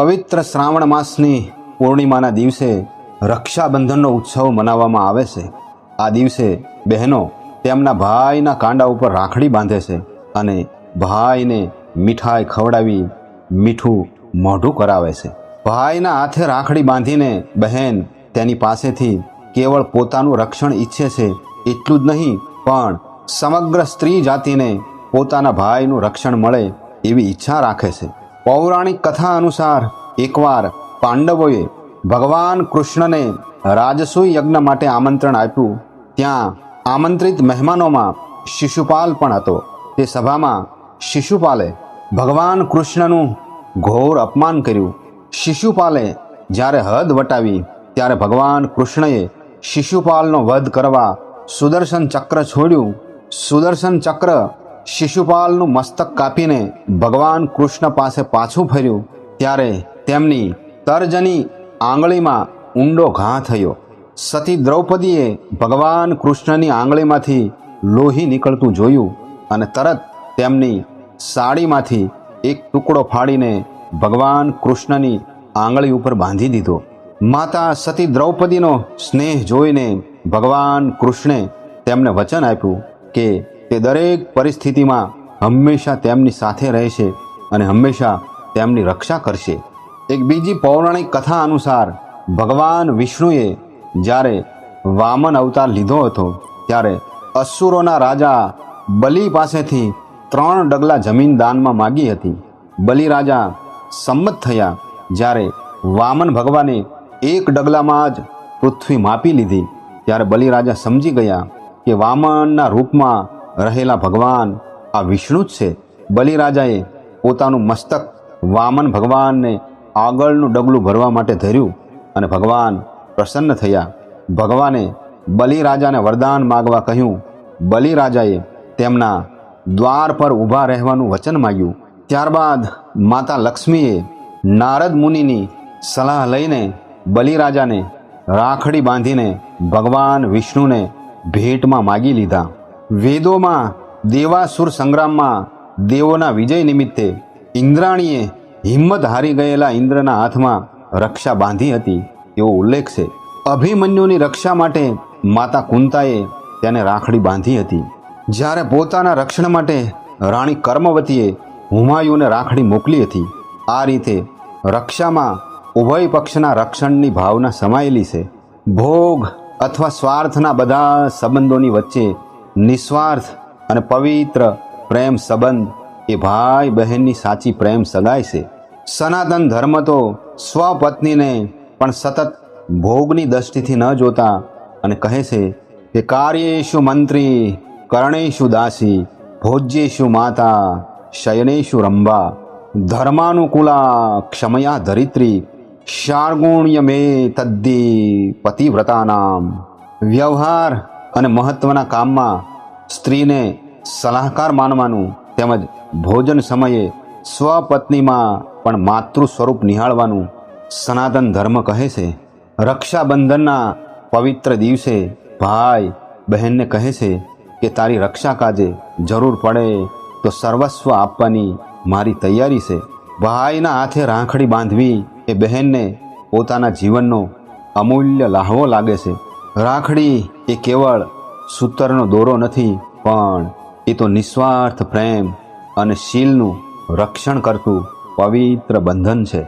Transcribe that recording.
પવિત્ર શ્રાવણ માસની પૂર્ણિમાના દિવસે રક્ષાબંધનનો ઉત્સવ મનાવવામાં આવે છે. આ દિવસે બહેનો તેમના ભાઈના કાંડા ઉપર રાખડી બાંધે છે અને ભાઈને મીઠાઈ ખવડાવી મીઠું મોઢું કરાવે છે. ભાઈના હાથે રાખડી બાંધીને બહેન તેની પાસેથી કેવળ પોતાનું રક્ષણ ઈચ્છે છે એટલું જ નહીં, પણ સમગ્ર સ્ત્રી જાતિને પોતાના ભાઈનું રક્ષણ મળે એવી ઈચ્છા રાખે છે. પૌરાણિક કથા અનુસાર એકવાર પાંડવોએ ભગવાન કૃષ્ણને રાજસૂય યજ્ઞ માટે આમંત્રણ આપ્યું. ત્યાં આમંત્રિત મહેમાનોમાં શિશુપાલ પણ હતો. તે સભામાં શિશુપાલે ભગવાન કૃષ્ણનું ઘોર અપમાન કર્યું. શિશુપાલે જ્યારે હદ વટાવી, ત્યારે ભગવાન કૃષ્ણએ શિશુપાલનો વધ કરવા સુદર્શન ચક્ર છોડ્યું. સુદર્શન ચક્ર શિશુપાલનું મસ્તક કાપીને ભગવાન કૃષ્ણ પાસે પાછું ફર્યું, ત્યારે તેમની તર્જની આંગળીમાં ઊંડો ઘા થયો. સતી દ્રૌપદીએ ભગવાન કૃષ્ણની આંગળીમાંથી લોહી નીકળતું જોયું અને તરત તેમની સાડીમાંથી એક ટુકડો ફાડીને ભગવાન કૃષ્ણની આંગળી ઉપર બાંધી દીધો. માતા સતી દ્રૌપદીનો સ્નેહ જોઈને ભગવાન કૃષ્ણે તેમને વચન આપ્યું કે તે દરેક પરિસ્થિતિમાં હંમેશા તેમની સાથે રહેશે અને હંમેશા તેમની રક્ષા કરશે. એક બીજી પૌરાણિક કથા અનુસાર, ભગવાન વિષ્ણુએ જ્યારે વામન અવતાર લીધો હતો, ત્યારે અસુરોના રાજા બલિ પાસેથી ત્રણ ડગલા જમીન દાનમાં માગી હતી. બલિ રાજા સંમત થયા જ્યારે વામન ભગવાને એક ડગલામાં જ પૃથ્વી માપી લીધી. ત્યારે બલિ રાજા સમજી ગયા કે વામનના રૂપમાં રહેલા ભગવાન. આ વિષ્ણુ જ છે. બલિરાજાએ પોતાનું મસ્તક વામન ભગવાનને આગળનું ડગલું ભરવા માટે ધર્યું અને ભગવાન પ્રસન્ન થયા. ભગવાને બલિરાજાને વરદાન માગવા કહ્યું. બલિરાજાએ તેમના દ્વાર પર ઊભા રહેવાનું વચન માગ્યું. ત્યારબાદ માતા લક્ષ્મીએ નારદ મુનિની સલાહ લઈને બલિરાજાને રાખડી બાંધીને ભગવાન વિષ્ણુને ભેટમાં માગી લીધા. વેદોમાં, દેવાસુર સંગ્રામમાં, દેવોના વિજય નિમિત્તે ઇન્દ્રાણીએ હિંમત હારી ગયેલા ઇન્દ્રના હાથમાં રક્ષા બાંધી હતી. એવો ઉલ્લેખ છે. અભિમન્યુની રક્ષા માટે માતા કુંતાએ તેને રાખડી બાંધી હતી. જ્યારે પોતાના રક્ષણ માટે રાણી કર્મવતીએ હુમાયુને રાખડી મોકલી હતી, આ રીતે રક્ષામાં ઉભય પક્ષના રક્ષણની ભાવના સમાયેલી છે. ભોગ અથવા સ્વાર્થના બધા સંબંધોની વચ્ચે નિસ્વાર્થ અને પવિત્ર પ્રેમ સંબંધ એ ભાઈ બહેનની સાચી પ્રેમ સગાઈ છે. સનાતન ધર્મ તો સ્વપત્નીને પણ સતત ભોગની દ્રષ્ટિથી ન જોતા અને કહે છે કે કાર્યેશુ મંત્રી, કરણેશુ દાસી, ભોજ્યેશુ માતા, શયનેશુ રંભા ધર્માનુકૂલા ક્ષમયા ધરિત્રી શાર્ગુણ્ય મે તદ્દી પતિવ્રતાનામ વ્યવહાર અને મહત્વના કામમાં સ્ત્રીને સલાહકાર માનવાનું તેમજ ભોજન સમયે સ્વપત્નીમાં પણ માતૃ સ્વરૂપ નિહાળવાનું સનાતન ધર્મ કહે છે. રક્ષાબંધનના પવિત્ર દિવસે ભાઈ બહેનને કહે છે કે, તારી રક્ષા કાજે જરૂર પડે તો સર્વસ્વ આપવાની મારી તૈયારી છે. ભાઈના હાથે રાખડી બાંધવી એ બહેનને પોતાના જીવનનો અમૂલ્ય લાહવો લાગે છે. રાખડી એ કેવળ સૂતરનો દોરો નથી, પણ એ તો નિસ્વાર્થ પ્રેમ અને શીલનું રક્ષણ કરતું પવિત્ર બંધન છે.